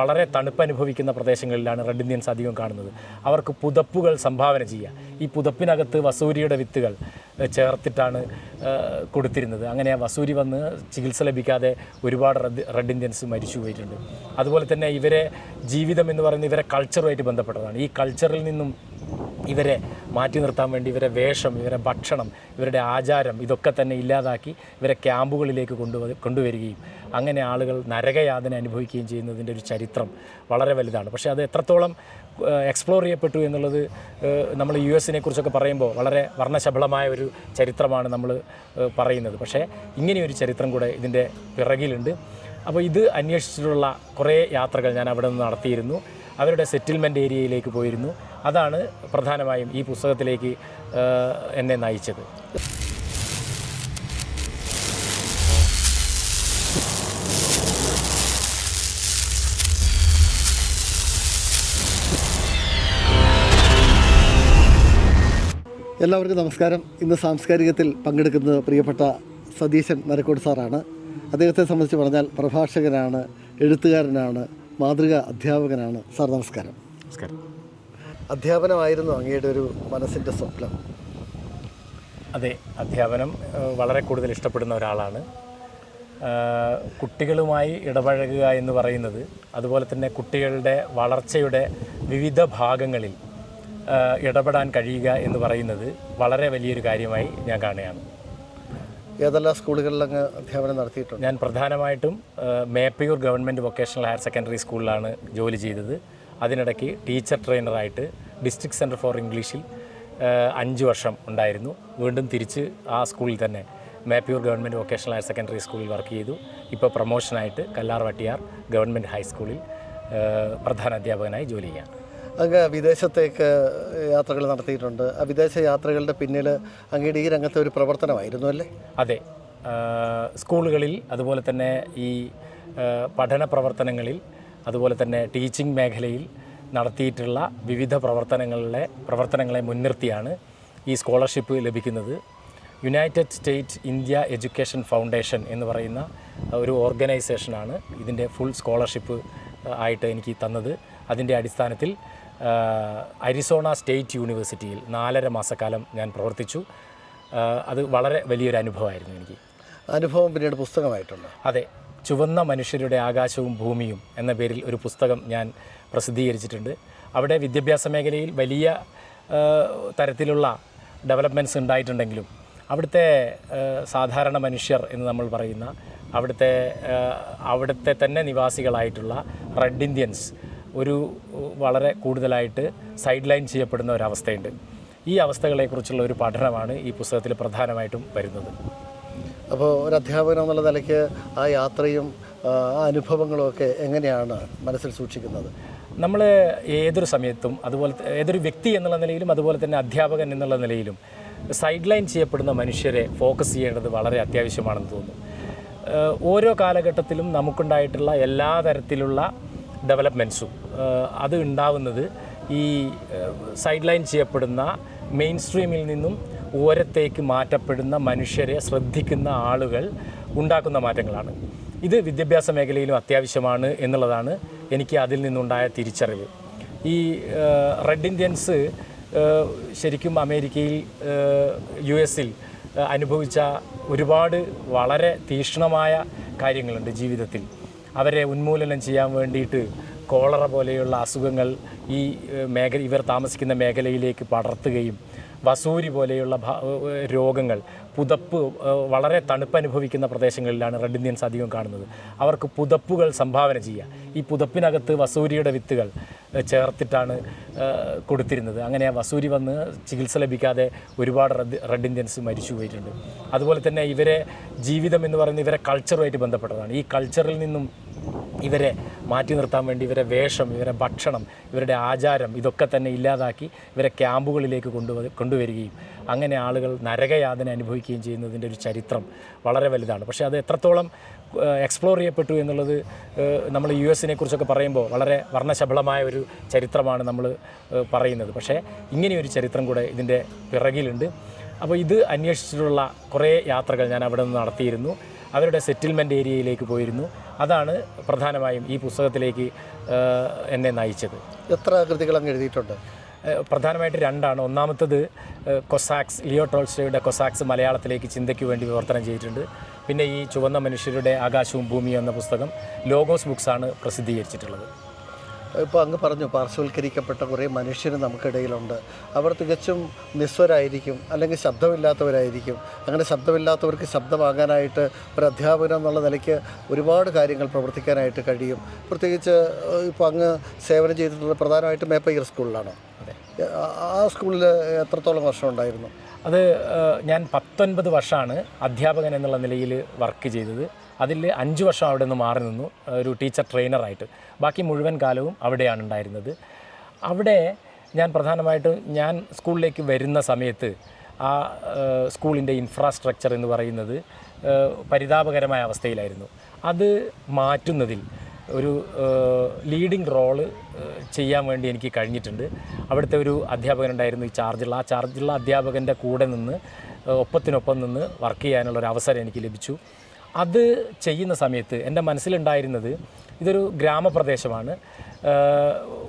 വളരെ തണുപ്പ് അനുഭവിക്കുന്ന പ്രദേശങ്ങളിലാണ് റെഡ് ഇന്ത്യൻസ് അധികം കാണുന്നത്. അവർക്ക് പുതപ്പുകൾ സംഭാവന ചെയ്യുക. ഈ പുതപ്പിനകത്ത് വസൂരിയുടെ വിത്തുകൾ ചേർത്തിട്ടാണ് കൊടുത്തിരുന്നത്. അങ്ങനെ വസൂരി വന്ന് ചികിത്സ ലഭിക്കാതെ ഒരുപാട് റെഡ് റെഡ് ഇന്ത്യൻസ് മരിച്ചു പോയിട്ടുണ്ട്. അതുപോലെ തന്നെ ഇവരെ ജീവിതം എന്ന് പറയുന്നത് ഇവരെ കൾച്ചറുമായിട്ട് ബന്ധപ്പെട്ടതാണ്. ഈ കൾച്ചറിൽ നിന്നും ഇവരെ മാറ്റി നിർത്താൻ വേണ്ടി ഇവരെ വേഷം ഇവരെ ഭക്ഷണം ഇവരുടെ ആചാരം ഇതൊക്കെ തന്നെ ഇല്ലാതാക്കി ഇവരെ ക്യാമ്പുകളിലേക്ക് കൊണ്ടുവ കൊണ്ടുവരികയും അങ്ങനെ ആളുകൾ നരകയാതന അനുഭവിക്കുകയും ചെയ്യുന്നതിന്റെ ഒരു ചരിത്രം വളരെ വലുതാണ്. പക്ഷേ അത് എത്രത്തോളം എക്സ്പ്ലോർ ചെയ്യപ്പെട്ടു എന്നുള്ളത് നമ്മൾ യു എസിനെ കുറിച്ചൊക്കെ പറയുമ്പോൾ വളരെ വർണശബളമായ ഒരു ചരിത്രമാണ് നമ്മൾ പറയുന്നത്. പക്ഷേ ഇങ്ങനെയൊരു ചരിത്രം കൂടെ ഇതിന്റെ പിറകിലുണ്ട്. അപ്പോൾ ഇത് അന്വേഷിച്ചിട്ടുള്ള കുറേ യാത്രകൾ ഞാൻ അവിടെ നിന്ന് നടത്തിയിരുന്നു. അവരുടെ സെറ്റിൽമെന്റ് ഏരിയയിലേക്ക് പോയിരുന്നു. അതാണ് പ്രധാനമായും ഈ പുസ്തകത്തിലേക്ക് എന്നെ നയിച്ചത്. എല്ലാവർക്കും നമസ്കാരം. ഇന്ന് സാംസ്കാരികത്തിൽ പങ്കെടുക്കുന്നത് പ്രിയപ്പെട്ട സതീശൻ നരക്കോട് സാറാണ്. അദ്ദേഹത്തെ സംബന്ധിച്ച് പറഞ്ഞാൽ പ്രഭാഷകനാണ് എഴുത്തുകാരനാണ് മാതൃക അധ്യാപകനാണ്. സാർ നമസ്കാരം. നമസ്കാരം. അധ്യാപനമായിരുന്നു അങ്ങയുടെ ഒരു മനസ്സിന്റെ സ്വപ്നം. അതെ അധ്യാപനം വളരെ കൂടുതൽ ഇഷ്ടപ്പെടുന്ന ഒരാളാണ്. കുട്ടികളുമായി ഇടപഴകുക എന്ന് പറയുന്നത് അതുപോലെ തന്നെ കുട്ടികളുടെ വളർച്ചയുടെ വിവിധ ഭാഗങ്ങളിൽ ഇടപെടാൻ കഴിയുക എന്ന് പറയുന്നത് വളരെ വലിയൊരു കാര്യമായി ഞാൻ കാണുകയാണ്. ഏതെല്ലാം സ്കൂളുകളിൽ അങ്ങ് അധ്യാപനം നടത്തിയിട്ടുണ്ട്? ഞാൻ പ്രധാനമായിട്ടും Meppayur government vocational higher secondary സ്കൂളിലാണ് ജോലി ചെയ്തത്. അതിനിടയ്ക്ക് ടീച്ചർ ട്രെയിനറായിട്ട് ഡിസ്ട്രിക്ട് സെന്റർ ഫോർ ഇംഗ്ലീഷിൽ അഞ്ച് വർഷം ഉണ്ടായിരുന്നു. വീണ്ടും തിരിച്ച് ആ സ്കൂളിൽ തന്നെ Meppayur government vocational higher secondary സ്കൂളിൽ വർക്ക് ചെയ്തു. ഇപ്പോൾ പ്രൊമോഷനായിട്ട് കല്ലാർ വട്ടിയാർ ഗവൺമെന്റ് ഹൈസ്കൂളിൽ പ്രധാന അധ്യാപകനായി ജോലി ചെയ്യാം. അങ്ങ് വിദേശത്തേക്ക് യാത്രകൾ നടത്തിയിട്ടുണ്ട്. ആ വിദേശ യാത്രകളുടെ പിന്നിൽ അങ്ങയുടെ ഈ രംഗത്തെ ഒരു പ്രവർത്തനമായിരുന്നു അല്ലേ? അതെ. സ്കൂളുകളിൽ അതുപോലെ തന്നെ ഈ പഠന പ്രവർത്തനങ്ങളിൽ അതുപോലെ തന്നെ ടീച്ചിങ് മേഖലയിൽ നടത്തിയിട്ടുള്ള വിവിധ പ്രവർത്തനങ്ങളിലെ പ്രവർത്തനങ്ങളെ മുൻനിർത്തിയാണ് ഈ സ്കോളർഷിപ്പ് ലഭിക്കുന്നത്. United State India education foundation എന്ന് പറയുന്ന ഒരു ഓർഗനൈസേഷനാണ് ഇതിന്റെ ഫുൾ സ്കോളർഷിപ്പ് ആയിട്ട് എനിക്ക് തന്നത്. അതിന്റെ അടിസ്ഥാനത്തിൽ അരിസോണ സ്റ്റേറ്റ് യൂണിവേഴ്സിറ്റിയിൽ നാലര മാസക്കാലം ഞാൻ പ്രവർത്തിച്ചു. അത് വളരെ വലിയൊരു അനുഭവമായിരുന്നു എനിക്ക്. അനുഭവം പിന്നീട് പുസ്തകമായിട്ടുണ്ട്. അതെ ചുവന്ന മനുഷ്യരുടെ ആകാശവും ഭൂമിയും എന്ന പേരിൽ ഒരു പുസ്തകം ഞാൻ പ്രസിദ്ധീകരിച്ചിട്ടുണ്ട്. അവിടെ വിദ്യാഭ്യാസ മേഖലയിൽ വലിയ തരത്തിലുള്ള ഡെവലപ്മെന്റ്സ് ഉണ്ടായിട്ടുണ്ടെങ്കിലും അവിടുത്തെ സാധാരണ മനുഷ്യർ എന്ന് നമ്മൾ പറയുന്ന അവിടുത്തെ അവിടുത്തെ തന്നെ നിവാസികളായിട്ടുള്ള റെഡ് ഇന്ത്യൻസ് ഒരു വളരെ കൂടുതലായിട്ട് സൈഡ് ലൈൻ ചെയ്യപ്പെടുന്ന ഒരവസ്ഥയുണ്ട്. ഈ അവസ്ഥകളെക്കുറിച്ചുള്ള ഒരു പഠനമാണ് ഈ പുസ്തകത്തിൽ പ്രധാനമായിട്ടും വരുന്നത്. അപ്പോൾ ഒരു അധ്യാപകൻ എന്നുള്ള നിലയ്ക്ക് ആ യാത്രയും ആ അനുഭവങ്ങളുമൊക്കെ എങ്ങനെയാണ് മനസ്സിൽ സൂക്ഷിക്കുന്നത്? നമ്മൾ ഏതൊരു സമയത്തും അതുപോലെ ഏതൊരു വ്യക്തി എന്നുള്ള നിലയിലും അതുപോലെ തന്നെ അധ്യാപകൻ എന്നുള്ള നിലയിലും സൈഡ് ലൈൻ ചെയ്യപ്പെടുന്ന മനുഷ്യരെ ഫോക്കസ് ചെയ്യേണ്ടത് വളരെ അത്യാവശ്യമാണെന്ന് തോന്നുന്നു. ഓരോ കാലഘട്ടത്തിലും നമുക്കുണ്ടായിട്ടുള്ള എല്ലാ തരത്തിലുള്ള ഡെവലപ്മെന്റ്സും അത് ഉണ്ടാവുന്നത് ഈ സൈഡ് ലൈൻ ചെയ്യപ്പെടുന്ന മെയിൻ സ്ട്രീമിൽ നിന്നും ഓരത്തേക്ക് മാറ്റപ്പെടുന്ന മനുഷ്യരെ ശ്രദ്ധിക്കുന്ന ആളുകൾ ഉണ്ടാക്കുന്ന മാറ്റങ്ങളാണ്. ഇത് വിദ്യാഭ്യാസ മേഖലയിലും അത്യാവശ്യമാണ് എന്നുള്ളതാണ് എനിക്ക് അതിൽ നിന്നുണ്ടായ തിരിച്ചറിവ്. ഈ റെഡ് ഇന്ത്യൻസ് ശരിക്കും അമേരിക്കയിൽ യു എസിൽ അനുഭവിച്ച ഒരുപാട് വളരെ തീക്ഷ്ണമായ കാര്യങ്ങളുണ്ട് ജീവിതത്തിൽ. അവരെ ഉന്മൂലനം ചെയ്യാൻ വേണ്ടിയിട്ട് കോളറ പോലെയുള്ള അസുഖങ്ങൾ ഈ മേഖല ഇവർ താമസിക്കുന്ന മേഖലയിലേക്ക് പടർത്തുകയും വസൂരി പോലെയുള്ള രോഗങ്ങൾ പുതപ്പ് വളരെ തണുപ്പ് അനുഭവിക്കുന്ന പ്രദേശങ്ങളിലാണ് റെഡ് ഇന്ത്യൻസ് അധികം കാണുന്നത്. അവർക്ക് പുതപ്പുകൾ സംഭാവന ചെയ്യുക. ഈ പുതപ്പിനകത്ത് വസൂരിയുടെ വിത്തുകൾ ചേർത്തിട്ടാണ് കൊടുത്തിരുന്നത്. അങ്ങനെ വസൂരി വന്ന് ചികിത്സ ലഭിക്കാതെ ഒരുപാട് റെഡ് റെഡ് ഇന്ത്യൻസ് മരിച്ചു പോയിട്ടുണ്ട്. അതുപോലെ തന്നെ ഇവരെ ജീവിതം എന്ന് പറയുന്നത് ഇവരെ കൾച്ചറുമായിട്ട് ബന്ധപ്പെട്ടതാണ്. ഈ കൾച്ചറിൽ നിന്നും ഇവരെ മാറ്റി നിർത്താൻ വേണ്ടി ഇവരെ വേഷം ഇവരെ ഭക്ഷണം ഇവരുടെ ആചാരം ഇതൊക്കെ തന്നെ ഇല്ലാതാക്കി ഇവരെ ക്യാമ്പുകളിലേക്ക് കൊണ്ടുവ കൊണ്ടുവരികയും അങ്ങനെ ആളുകൾ നരകയാതന അനുഭവിക്കുകയും ചെയ്യുന്നതിന്റെ ഒരു ചരിത്രം വളരെ വലുതാണ്. പക്ഷേ അത് എത്രത്തോളം എക്സ്പ്ലോർ ചെയ്യപ്പെട്ടു എന്നുള്ളത് നമ്മൾ യു എസിനെ കുറിച്ചൊക്കെ പറയുമ്പോൾ വളരെ വർണശബളമായ ഒരു ചരിത്രമാണ് നമ്മൾ പറയുന്നത്. പക്ഷേ ഇങ്ങനെയൊരു ചരിത്രം കൂടെ ഇതിന്റെ പിറകിലുണ്ട്. അപ്പോൾ ഇത് അന്വേഷിച്ചിട്ടുള്ള കുറേ യാത്രകൾ ഞാൻ അവിടെ നിന്ന് നടത്തിയിരുന്നു. അവരുടെ സെറ്റിൽമെന്റ് ഏരിയയിലേക്ക് പോയിരുന്നു. അതാണ് പ്രധാനമായും ഈ പുസ്തകത്തിലേക്ക് എന്നെ നയിച്ചത്. എത്ര കൃതികൾ അങ്ങ് എഴുതിയിട്ടുണ്ട്? പ്രധാനമായിട്ട് രണ്ടാണ്. ഒന്നാമത്തത് കൊസാക്സ് ലിയോ ടോൾസ്റ്റോയുടെ കൊസാക്സ് മലയാളത്തിലേക്ക് ചിന്തയ്ക്ക് വേണ്ടി വിവർത്തനം ചെയ്തിട്ടുണ്ട്. പിന്നെ ഈ ചുവന്ന മനുഷ്യരുടെ ആകാശവും ഭൂമിയും എന്ന പുസ്തകം ലോഗോസ് ബുക്സാണ് പ്രസിദ്ധീകരിച്ചിട്ടുള്ളത്. ഇപ്പോൾ അങ്ങ് പറഞ്ഞു പാർശ്വവൽക്കരിക്കപ്പെട്ട കുറേ മനുഷ്യർ നമുക്കിടയിലുണ്ട്. അവർ തികച്ചും നിസ്വരായിരിക്കും അല്ലെങ്കിൽ ശബ്ദമില്ലാത്തവരായിരിക്കും. അങ്ങനെ ശബ്ദമില്ലാത്തവർക്ക് ശബ്ദമാകാനായിട്ട് ഒരു അധ്യാപകൻ എന്നുള്ള നിലയ്ക്ക് ഒരുപാട് കാര്യങ്ങൾ പ്രവർത്തിക്കാനായിട്ട് കഴിയും. പ്രത്യേകിച്ച് ഇപ്പോൾ അങ്ങ് സേവനം ചെയ്തിട്ടുള്ളത് പ്രധാനമായിട്ടും മേപ്പയ്യർ സ്കൂളിലാണ്? ആ സ്കൂളിൽ എത്രത്തോളം വർഷം ഉണ്ടായിരുന്നു? അത് ഞാൻ പത്തൊൻപത് വർഷമാണ് അധ്യാപകൻ എന്നുള്ള നിലയിൽ വർക്ക് ചെയ്തത്. അതിൽ അഞ്ച് വർഷം അവിടെ നിന്ന് മാറി നിന്നു ഒരു ടീച്ചർ ട്രെയിനറായിട്ട്. ബാക്കി മുഴുവൻ കാലവും അവിടെയാണ് ഉണ്ടായിരുന്നത്. അവിടെ ഞാൻ പ്രധാനമായിട്ടും ഞാൻ സ്കൂളിലേക്ക് വരുന്ന സമയത്ത് ആ സ്കൂളിന്റെ ഇൻഫ്രാസ്ട്രക്ചർ എന്ന് പറയുന്നത് പരിതാപകരമായ അവസ്ഥയിലായിരുന്നു. അത് മാറ്റുന്നതിൽ ഒരു ലീഡിംഗ് റോൾ ചെയ്യാൻ വേണ്ടി എനിക്ക് കഴിഞ്ഞിട്ടുണ്ട്. അവിടുത്തെ ഒരു അധ്യാപകനുണ്ടായിരുന്നു ഈ ചാർജുള്ള. ആ ചാർജുള്ള അധ്യാപകന്റെ കൂടെ നിന്ന് ഒപ്പത്തിനൊപ്പം നിന്ന് വർക്ക് ചെയ്യാനുള്ള ഒരു അവസരം എനിക്ക് ലഭിച്ചു. അത് ചെയ്യുന്ന സമയത്ത് എന്റെ മനസ്സിലുണ്ടായിരുന്നത് ഇതൊരു ഗ്രാമപ്രദേശമാണ്.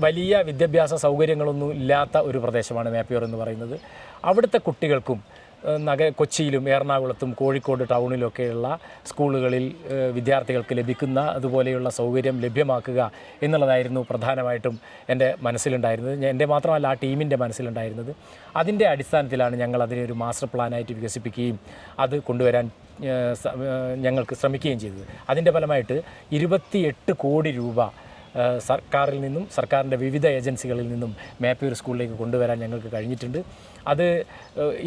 വലിയ വിദ്യാഭ്യാസ സൗകര്യങ്ങളൊന്നും ഇല്ലാത്ത ഒരു പ്രദേശമാണ് മേപ്പിയൂർ എന്ന് പറയുന്നത്. അവിടുത്തെ കുട്ടികൾക്കും നഗര കൊച്ചിയിലും എറണാകുളത്തും കോഴിക്കോട് ടൗണിലൊക്കെയുള്ള സ്കൂളുകളിൽ വിദ്യാർത്ഥികൾക്ക് ലഭിക്കുന്ന അതുപോലെയുള്ള സൗകര്യം ലഭ്യമാക്കുക എന്നുള്ളതായിരുന്നു പ്രധാനമായിട്ടും എന്റെ മനസ്സിലുണ്ടായിരുന്നത്. എന്റെ മാത്രമല്ല ആ ടീമിന്റെ മനസ്സിലുണ്ടായിരുന്നത്. അതിന്റെ അടിസ്ഥാനത്തിലാണ് ഞങ്ങൾ അതിനെ ഒരു മാസ്റ്റർ പ്ലാനായിട്ട് വികസിപ്പിക്കുകയും അത് കൊണ്ടുവരാൻ ഞങ്ങൾക്ക് ശ്രമിക്കുകയും ചെയ്തത്. അതിന്റെ ഫലമായിട്ട് ഇരുപത്തിയെട്ട് കോടി രൂപ സർക്കാരിൽ നിന്നും സർക്കാരിന്റെ വിവിധ ഏജൻസികളിൽ നിന്നും മേപ്പയൂർ സ്കൂളിലേക്ക് കൊണ്ടുവരാൻ ഞങ്ങൾക്ക് കഴിഞ്ഞിട്ടുണ്ട്. അത്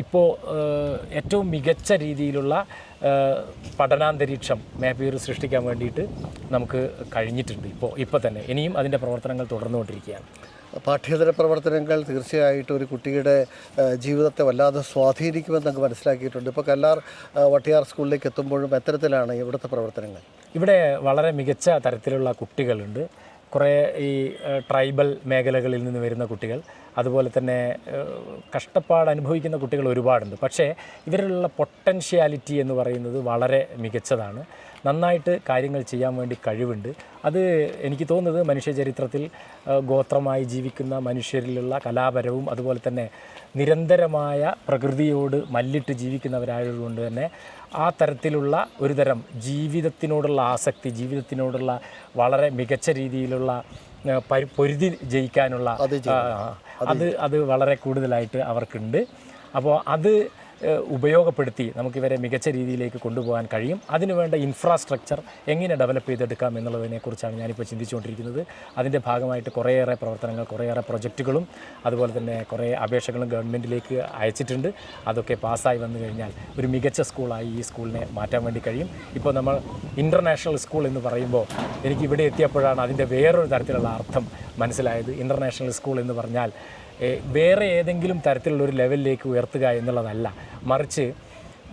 ഇപ്പോൾ ഏറ്റവും മികച്ച രീതിയിലുള്ള പഠനാന്തരീക്ഷം മേപ്പയൂർ സൃഷ്ടിക്കാൻ വേണ്ടിയിട്ട് നമുക്ക് കഴിഞ്ഞിട്ടുണ്ട് ഇപ്പോൾ ഇപ്പോൾ തന്നെ. ഇനിയും അതിന്റെ പ്രവർത്തനങ്ങൾ തുടർന്നുകൊണ്ടിരിക്കുകയാണ്. പാഠ്യേതര പ്രവർത്തനങ്ങൾ തീർച്ചയായിട്ടും ഒരു കുട്ടിയുടെ ജീവിതത്തെ വല്ലാതെ സ്വാധീനിക്കുമെന്ന് നമുക്ക് മനസ്സിലാക്കിയിട്ടുണ്ട്. ഇപ്പോൾ കല്ലാർ വട്ടിയാർ സ്കൂളിലേക്ക് എത്തുമ്പോഴും എത്തരത്തിലാണ് ഇവിടുത്തെ പ്രവർത്തനങ്ങൾ? ഇവിടെ വളരെ മികച്ച തരത്തിലുള്ള കുട്ടികളുണ്ട്. കുറേ ഈ ട്രൈബൽ മേഖലകളിൽ നിന്ന് വരുന്ന കുട്ടികൾ. അതുപോലെ തന്നെ കഷ്ടപ്പാട് അനുഭവിക്കുന്ന കുട്ടികൾ ഒരുപാടുണ്ട്. പക്ഷേ ഇവരിലുള്ള പൊട്ടൻഷ്യാലിറ്റി എന്ന് പറയുന്നത് വളരെ മികച്ചതാണ്. നന്നായിട്ട് കാര്യങ്ങൾ ചെയ്യാൻ വേണ്ടി കഴിവുണ്ട്. അത് എനിക്ക് തോന്നുന്നത് മനുഷ്യചരിത്രത്തിൽ ഗോത്രമായി ജീവിക്കുന്ന മനുഷ്യരിലുള്ള കലാപരവും അതുപോലെ തന്നെ നിരന്തരമായ പ്രകൃതിയോട് മല്ലിട്ട് ജീവിക്കുന്നവരായതുകൊണ്ട് തന്നെ ആ തരത്തിലുള്ള ഒരു തരം ജീവിതത്തിനോടുള്ള ആസക്തി ജീവിതത്തിനോടുള്ള വളരെ മികച്ച രീതിയിലുള്ള പൊരുതി ജയിക്കാനുള്ള അത് അത് വളരെ കൂടുതലായിട്ട് അവർക്കുണ്ട്. അപ്പോൾ അത് ഉപയോഗപ്പെടുത്തി നമുക്കിവരെ മികച്ച രീതിയിലേക്ക് കൊണ്ടുപോകാൻ കഴിയും. അതിനുവേണ്ട ഇൻഫ്രാസ്ട്രക്ചർ എങ്ങനെ ഡെവലപ്പ് ചെയ്തെടുക്കാം എന്നുള്ളതിനെക്കുറിച്ചാണ് ഞാനിപ്പോൾ ചിന്തിച്ചുകൊണ്ടിരിക്കുന്നത്. അതിന്റെ ഭാഗമായിട്ട് കുറേയേറെ പ്രവർത്തനങ്ങൾ കുറേയേറെ പ്രൊജക്റ്റുകളും അതുപോലെ തന്നെ കുറേ അപേക്ഷകളും ഗവൺമെന്റിലേക്ക് അയച്ചിട്ടുണ്ട്. അതൊക്കെ പാസ്സായി വന്നു കഴിഞ്ഞാൽ ഒരു മികച്ച സ്കൂളായി ഈ സ്കൂളിനെ മാറ്റാൻ വേണ്ടി കഴിയും. ഇപ്പോൾ നമ്മൾ ഇന്റർനാഷണൽ സ്കൂൾ എന്ന് പറയുമ്പോൾ എനിക്ക് ഇവിടെ എത്തിയപ്പോഴാണ് അതിന്റെ വേറൊരു തരത്തിലുള്ള അർത്ഥം മനസ്സിലായത്. ഇന്റർനാഷണൽ സ്കൂൾ എന്ന് പറഞ്ഞാൽ വേറെ ഏതെങ്കിലും തരത്തിലുള്ള ഒരു ലെവലിലേക്ക് ഉയർത്തുക എന്നുള്ളതല്ല. മറിച്ച്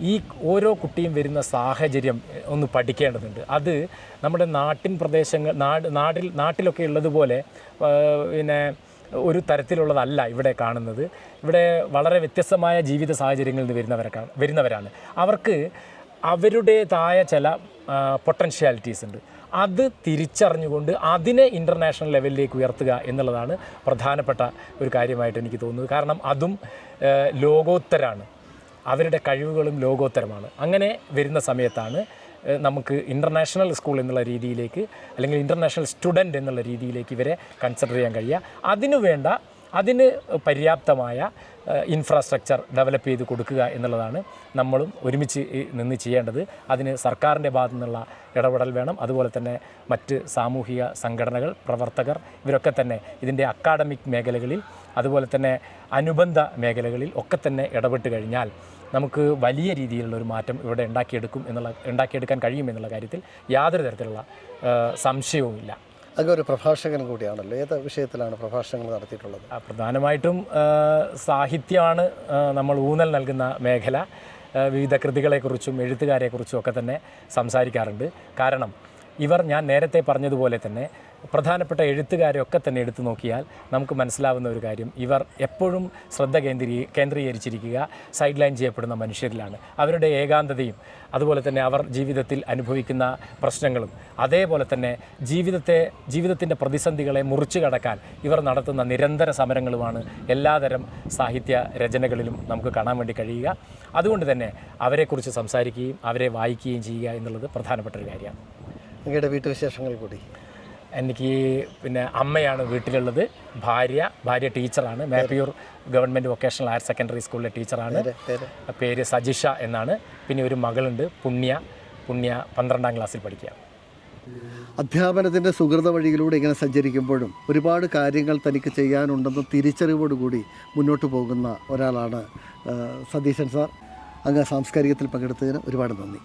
ഈ ഓരോ കുട്ടിയും വരുന്ന സാഹചര്യം ഒന്ന് പഠിക്കേണ്ടതുണ്ട്. അത് നമ്മുടെ നാട്ടിൻ പ്രദേശങ്ങൾ നാട് നാട്ടിൽ നാട്ടിലൊക്കെ ഉള്ളതുപോലെ പിന്നെ ഒരു തരത്തിലുള്ളതല്ല ഇവിടെ കാണുന്നത്. ഇവിടെ വളരെ വ്യത്യസ്തമായ ജീവിത സാഹചര്യങ്ങളിൽ നിന്ന് വരുന്നവരൊക്കെ വരുന്നവരാണ്. അവർക്ക് അവരുടേതായ ചില പൊട്ടൻഷ്യാലിറ്റീസ് ഉണ്ട്. അത് തിരിച്ചറിഞ്ഞുകൊണ്ട് അതിനെ ഇന്റർനാഷണൽ ലെവലിലേക്ക് ഉയർത്തുക എന്നുള്ളതാണ് പ്രധാനപ്പെട്ട ഒരു കാര്യമായിട്ട് എനിക്ക് തോന്നുന്നത്. കാരണം അതും ലോകോത്തരാണ്. അവരുടെ കഴിവുകളും ലോകോത്തരമാണ്. അങ്ങനെ വരുന്ന സമയത്താണ് നമുക്ക് ഇന്റർനാഷണൽ സ്കൂൾ എന്നുള്ള രീതിയിലേക്ക് അല്ലെങ്കിൽ ഇന്റർനാഷണൽ സ്റ്റുഡന്റ് എന്നുള്ള രീതിയിലേക്ക് ഇവരെ കൺസിഡർ ചെയ്യാൻ കഴിയുക. അതിനു വേണ്ട അതിന് പര്യാപ്തമായ ഇൻഫ്രാസ്ട്രക്ചർ ഡെവലപ്പ് ചെയ്ത് കൊടുക്കുക എന്നുള്ളതാണ് നമ്മളും ഒരുമിച്ച് നിന്ന് ചെയ്യേണ്ടത്. അതിന് സർക്കാരിന്റെ ഭാഗത്തു നിന്നുള്ള ഇടപെടൽ വേണം. അതുപോലെ തന്നെ മറ്റ് സാമൂഹിക സംഘടനകൾ പ്രവർത്തകർ ഇവരൊക്കെ തന്നെ ഇതിന്റെ അക്കാഡമിക് മേഖലകളിൽ അതുപോലെ തന്നെ അനുബന്ധ മേഖലകളിൽ ഒക്കെ തന്നെ ഇടപെട്ട് കഴിഞ്ഞാൽ നമുക്ക് വലിയ രീതിയിലുള്ള ഒരു മാറ്റം ഇവിടെ ഉണ്ടാക്കിയെടുക്കും എന്നുള്ള ഉണ്ടാക്കിയെടുക്കാൻ കഴിയും എന്നുള്ള കാര്യത്തിൽ യാതൊരു തരത്തിലുള്ള സംശയവുമില്ല. അങ്ങ് ഒരു പ്രഭാഷകൻ കൂടിയാണല്ലോ. ഏത് വിഷയത്തിലാണ് പ്രഭാഷണങ്ങൾ നടത്തിയിട്ടുള്ളത്? പ്രധാനമായിട്ടും സാഹിത്യമാണ് നമ്മൾ ഊന്നൽ നൽകുന്ന മേഖല. വിവിധ കൃതികളെക്കുറിച്ചും എഴുത്തുകാരെക്കുറിച്ചും ഒക്കെ തന്നെ സംസാരിക്കാറുണ്ട്. കാരണം ഇവർ ഞാൻ നേരത്തെ പറഞ്ഞതുപോലെ തന്നെ പ്രധാനപ്പെട്ട എഴുത്തുകാരെയൊക്കെ തന്നെ എടുത്തു നോക്കിയാൽ നമുക്ക് മനസ്സിലാവുന്ന ഒരു കാര്യം. ഇവർ എപ്പോഴും ശ്രദ്ധ കേന്ദ്രീ കേന്ദ്രീകരിച്ചിരിക്കുക സൈഡ് ലൈൻ ചെയ്യപ്പെടുന്ന മനുഷ്യരിലാണ്. അവരുടെ ഏകാന്തതയും അതുപോലെ തന്നെ അവർ ജീവിതത്തിൽ അനുഭവിക്കുന്ന പ്രശ്നങ്ങളും അതേപോലെ തന്നെ ജീവിതത്തെ ജീവിതത്തിന്റെ പ്രതിസന്ധികളെ മുറിച്ചു കടക്കാൻ ഇവർ നടത്തുന്ന നിരന്തര സമരങ്ങളുമാണ് എല്ലാതരം സാഹിത്യ രചനകളിലും നമുക്ക് കാണാൻ വേണ്ടി കഴിയുക. അതുകൊണ്ട് തന്നെ അവരെക്കുറിച്ച് സംസാരിക്കുകയും അവരെ വായിക്കുകയും ചെയ്യുക എന്നുള്ളത് പ്രധാനപ്പെട്ട ഒരു കാര്യമാണ്. നിങ്ങളുടെ വീട്ടുവിശേഷങ്ങൾ കൂടി. എനിക്ക് പിന്നെ അമ്മയാണ് വീട്ടിലുള്ളത്. ഭാര്യ ഭാര്യ ടീച്ചറാണ്. Meppayur government vocational higher secondary സ്കൂളിലെ ടീച്ചറാണ്. പേര് സജിഷ എന്നാണ്. പിന്നെ ഒരു മകളുണ്ട് പുണ്യ. പുണ്യ പന്ത്രണ്ടാം ക്ലാസ്സിൽ പഠിക്കുക. അധ്യാപനത്തിന്റെ സുഹൃത വഴിയിലൂടെ ഇങ്ങനെ സഞ്ചരിക്കുമ്പോഴും ഒരുപാട് കാര്യങ്ങൾ തനിക്ക് ചെയ്യാനുണ്ടെന്ന് തിരിച്ചറിവോടുകൂടി മുന്നോട്ട് പോകുന്ന ഒരാളാണ് സതീശൻ സാർ. അങ്ങ് സാംസ്കാരികത്തിൽ പങ്കെടുത്തതിന് ഒരുപാട് നന്ദി.